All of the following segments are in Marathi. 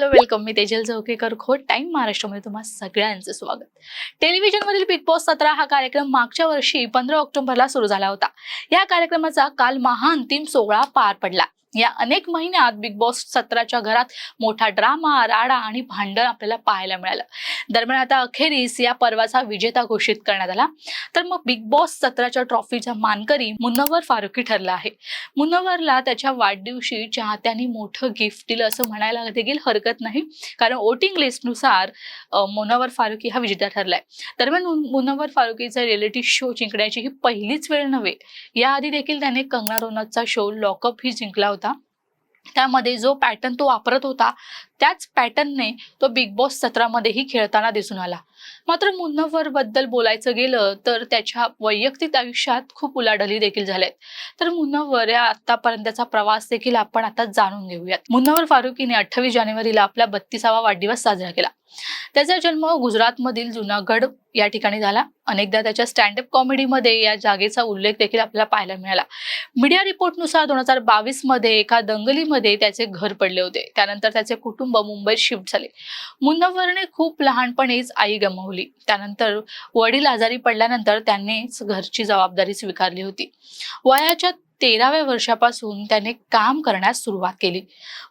Hello welcome. मी तेजल झोकेकर खोट टाइम महाराष्ट्रामध्ये तुम्हा सगळ्यांचं स्वागत. टेलिव्हिजनवरील बिग बॉस सतरा हा कार्यक्रम मागच्या वर्षी पंधरा ऑक्टोबरला सुरू झाला होता. या कार्यक्रमाचा काल महाअंतिम सोहळा पार पडला. या अनेक महिन्यात बिग बॉस सतराच्या घरात मोठा ड्रामा राडा आणि भांडण आपल्याला पाहायला मिळालं. दरम्यान आता अखेरीस या पर्वाचा विजेता घोषित करण्यात आला. तर मग बिग बॉस सतराच्या ट्रॉफीचा मानकरी मुन्नवर फारुकी ठरला आहे. मुन्नवरला त्याच्या वाढदिवशी चाहत्यांनी मोठं गिफ्ट दिलं असं म्हणायला देखील हरकत नाही. कारण वोटिंग लिस्टनुसार मुनवर फारुकी हा विजेता ठरलाय. दरम्यान मुनवर फारुकीचा रिएलिटी शो जिंकण्याची ही पहिलीच वेळ नव्हे. याआधी देखील त्याने कंगना रोनतचा शो लॉकअप ही जिंकला होता. त्यामध्ये जो पॅटर्न तो वापरत होता त्याच पॅटर्नने तो बिग बॉस सत्रामध्येही खेळताना दिसून आला. मात्र मुन्नवरबद्दल बोलायचं गेलं तर त्याच्या वैयक्तिक आयुष्यात खूप उलाढली देखील झाल्यात. तर मुन्नवर या आतापर्यंतचा प्रवास देखील आपण आता जाणून घेऊयात. मुन्नवर फारुकीने अठ्ठावीस जानेवारीला आपला बत्तीसावा वाढदिवस साजरा केला. त्याचा जन्म गुजरातमधील जुनागड या ठिकाणी झाला. अनेकदा त्याच्या स्टँडअप कॉमेडीमध्ये या जागेचा उल्लेख देखील आपल्याला पाहायला मिळाला. मीडिया रिपोर्टनुसार दोन हजार बावीसमध्ये एका दंगलीमध्ये त्याचे घर पडले होते. त्यानंतर त्याचे कुटुंब मुंबईत शिफ्ट झाले. मुन्नवरने खूप लहानपणीच आई गमावली. त्यानंतर वडील आजारी पडल्यानंतर त्यांनीच घरची जबाबदारी स्वीकारली होती. वयाच्या तेराव्या वर्षापासून त्याने काम करण्यास सुरुवात केली.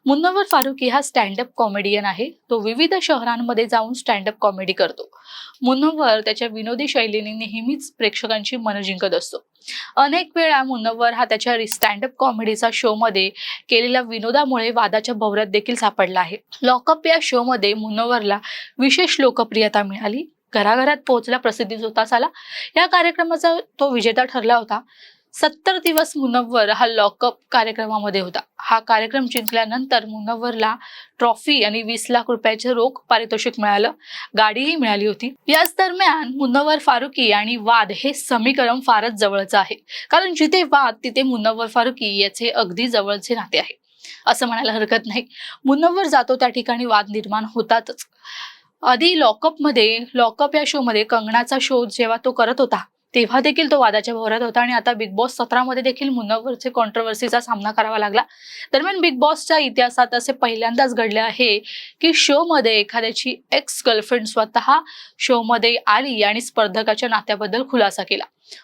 मुन्नवर फारुकी हा स्टँडअप कॉमेडियन आहे. तो विविध शहरांमध्ये जाऊन स्टँडअप कॉमेडी करतो. मुन्नवर त्याच्या विनोदी शैलीने नेहमीच प्रेक्षकांची मन जिंकत असतो. अनेक वेळा मुन्नवर हा त्याच्या स्टँडअप कॉमेडीचा शो मध्ये केलेल्या विनोदामुळे वादाच्या भोवऱ्यात देखील सापडला आहे. लॉकअप या शो मध्ये मुन्नवरला विशेष लोकप्रियता मिळाली. घराघरात पोहोचला प्रसिद्धी जोतास आला या कार्यक्रमाचा तो विजेता ठरला होता. सत्तर दिवस मुनव्वर हा लॉकअप कार्यक्रमामध्ये होता. हा कार्यक्रम जिंकल्यानंतर मुनव्वरला ट्रॉफी आणि वीस लाख रुपयाचे रोख पारितोषिक मिळालं. गाडीही मिळाली होती. याच दरम्यान मुनव्वर फारुकी आणि वाद हे समीकरण फारच जवळचं आहे. कारण जिथे वाद तिथे मुनव्वर फारुकी याचे अगदी जवळचे नाते आहे. असं म्हणायला हरकत नाही. मुनव्वर जातो त्या ठिकाणी वाद निर्माण होतातच. आधी लॉकअपमध्ये लॉकअप या शोमध्ये कंगनाचा शो जेव्हा तो करत होता तेव्हा देखील तो वादाच्या भोवऱ्यात होता आणि आता बिग बॉस सतरामध्ये देखील मुन्नावरचे कॉन्ट्रोवर्सीचा सामना करावा लागला. दरम्यान बिग बॉसच्या इतिहासात असे पहिल्यांदाच घडले आहे की शोमध्ये एखाद्याची एक्स गर्लफ्रेंड स्वतः शोमध्ये आली आणि स्पर्धकाच्या नात्याबद्दल खुलासा केला.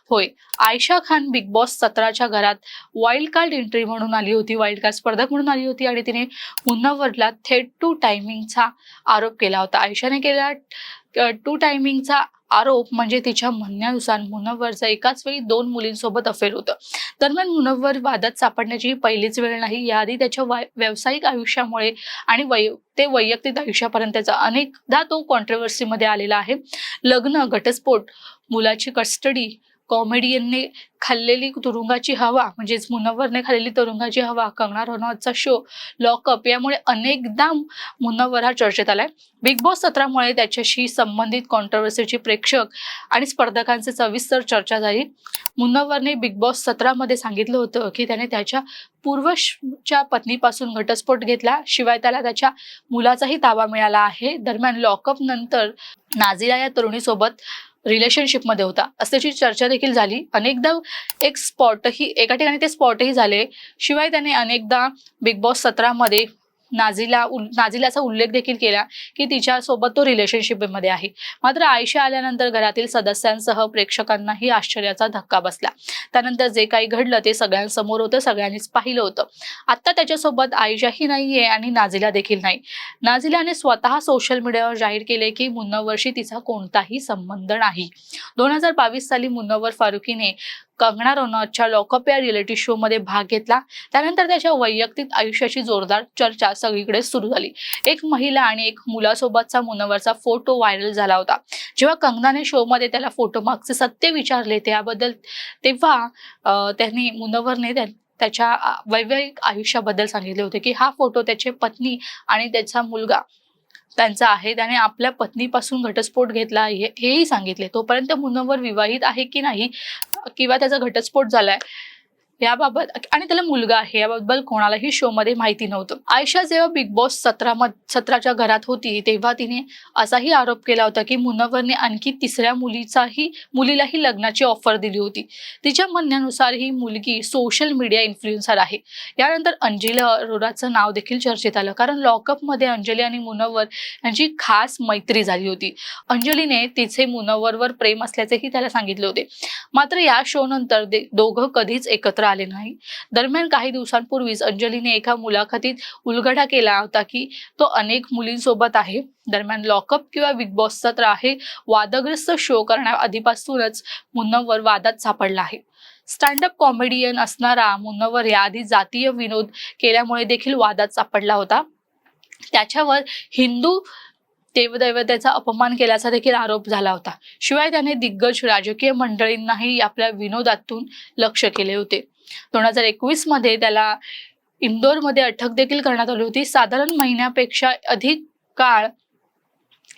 होय. आयशा खान बिग बॉस सतराच्या घरात वाईल्ड कार्ड एंट्री म्हणून आली होती वाईल्ड कार्ड स्पर्धक म्हणून आली होती आणि तिने मुन्नावरला थेट टू टायमिंगचा आरोप केला होता. आयशाने केलेला टू टायमिंगचा आरोप म्हणजे तिच्या म्हणण्यानुसार मुनव्वरचं एकाच वेळी दोन मुलींसोबत अफेअर होतं. दरम्यान मुनव्वर वादात सापडण्याची ही पहिलीच वेळ नाही याआधी त्याच्या व्यावसायिक आयुष्यामुळे आणि वै ते वैयक्तिक आयुष्यापर्यंतचा अनेकदा तो कॉन्ट्रवर्सीमध्ये आलेला आहे. लग्न घटस्फोट मुलाची कस्टडी कॉमेडियनने खाल्लेली तुरुंगाची हवा म्हणजेच मुनव्वरने खाल्लेली तुरुंगाची हवा कंगना रनौतचा शो लॉकअप यामुळे अनेकदा मुनव्वर हा चर्चेत आलाय. बिग बॉस सत्रामुळे त्याच्याशी संबंधित कॉन्ट्रवर्सीची प्रेक्षक आणि स्पर्धकांची सविस्तर चर्चा झाली. मुनव्वरने बिग बॉस सत्रामध्ये सांगितलं होतं की त्याने त्याच्या पूर्वच्या पत्नीपासून घटस्फोट घेतला शिवाय त्याला त्याच्या मुलाचाही ताबा मिळाला आहे. दरम्यान लॉकअप नंतर नाझिरा या तरुणीसोबत रिलेशनशिपमध्ये होता. असल्याची चर्चा देखील झाली. अनेकदा एक स्पॉटही एका ठिकाणी ते स्पॉटही झाले. शिवाय त्याने अनेकदा बिग बॉस सतरामध्ये नाझीला उल- उल्लेख देखील केला की तिच्यासोबत तो रिलेशनशिपमध्ये आहे. मात्र आयशा आल्यानंतर घरातील सदस्यांसह प्रेक्षकांनाही आश्चर्याचा धक्का बसला. त्यानंतर जे काही घडलं ते सगळ्यांसमोर होतं सगळ्यांनीच पाहिलं होतं. आता त्याच्यासोबत आयशाही नाहीये आणि नाझीला देखील नाही. नाझीलाने स्वतः सोशल मीडियावर जाहीर केले की मुन्नवरशी तिचा कोणताही संबंध नाही. दोन हजार बावीस साली मुन्नवर फारुकीने कंगना रनौतच्या लॉकअप या रिएलिटी शो मध्ये भाग घेतला. त्यानंतर त्याच्या वैयक्तिक आयुष्याची जोरदार चर्चा सगळीकडे सुरू झाली. एक महिला आणि एक मुलासोबतचा मुनवरचा फोटो व्हायरल झाला होता. जेव्हा कंगनाने शो मध्ये त्याला फोटो मागचे सत्य विचारले त्याबद्दल तेव्हा त्यांनी मुनवरने त्या- त्याच्या वैवाहिक आयुष्याबद्दल सांगितले होते की हा फोटो त्याची पत्नी आणि त्याचा मुलगा त्यांचा आहे. त्याने आपल्या पत्नीपासून घटस्फोट घेतला हेही सांगितले. तोपर्यंत मुनवर विवाहित आहे की नाही किंवा त्याचा घटस्फोट झालाय याबाबत आणि त्याला मुलगा आहे. याबद्दल कोणालाही शो मध्ये माहिती नव्हतं. आयशा जेव्हा बिग बॉस सतरा सतराच्या घरात होती तेव्हा तिने असाही आरोप केला होता की मुनव्वरने आणखी तिसऱ्या मुलीचाही मुलीलाही लग्नाची ऑफर दिली होती. तिच्या म्हणण्यानुसार ही मुलगी सोशल मीडिया इन्फ्लुएन्सर आहे. यानंतर अंजली अरोराचं नाव देखील चर्चेत आलं. कारण लॉकअपमध्ये अंजली आणि मुनव्वर यांची खास मैत्री झाली होती. अंजलीने तिचे मुनव्वरवर प्रेम असल्याचेही त्याला सांगितले होते. मात्र या शो नंतर दोघं कधीच एकत्र आले नाही. दरम्यान काही दिवसांपूर्वीच अंजलीने एका मुलाखतीत उलगडा केला होता की तो अनेक मुलींसोबत आहे. दरम्यान लॉकअप किंवा बिग बॉस सत्र आहे. वादग्रस्त शो करण्याआधीपासूनच मुन्नवर वादात सापडला आहे. स्टँडअप कॉमेडियन असणारा मुन्नवर याआधी जातीय विनोद केल्यामुळे देखील वादात सापडला होता. त्याच्यावर हिंदू देवदैवतेचा अपमान केल्याचा देखील आरोप झाला होता. शिवाय त्याने दिग्गज राजकीय मंडळींनाही आपल्या विनोदातून लक्ष केले होते. दोन हजार एकवीसमध्ये त्याला इंदोरमध्ये अटक देखील करण्यात आली होती. साधारण महिन्यापेक्षा अधिक काळ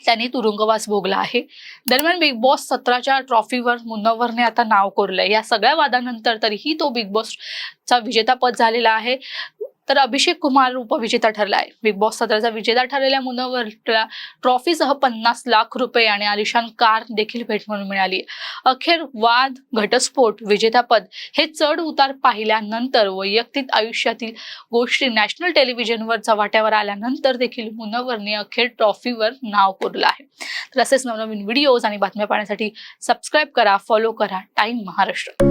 त्यांनी तुरुंगवास भोगला आहे. दरम्यान बिग बॉस सतराच्या ट्रॉफीवर मुन्नवरने आता नाव कोरलंय. या सगळ्या वादानंतर तरीही तो बिग बॉसचा विजेतापद झालेला आहे. तर अभिषेक कुमार उपविजेता ठरला आहे बिग बॉस सतराचा विजेता ठरलेल्या मुनवरला ट्रॉफीसह पन्नास लाख रुपये आणि आलिशान कार देखील भेट म्हणून मिळाली. अखेर वाद घटस्फोट विजेतापद हे चढ उतार पाहिल्यानंतर वैयक्तिक आयुष्यातील गोष्टी नॅशनल टेलिव्हिजनवर चव्हाट्यावर आल्यानंतर देखील मुनवरने अखेर ट्रॉफीवर नाव कोरलं आहे. तर असेच नवनवीन व्हिडिओज आणि बातम्या पाहण्यासाठी सबस्क्राईब करा फॉलो करा. टाइम महाराष्ट्र.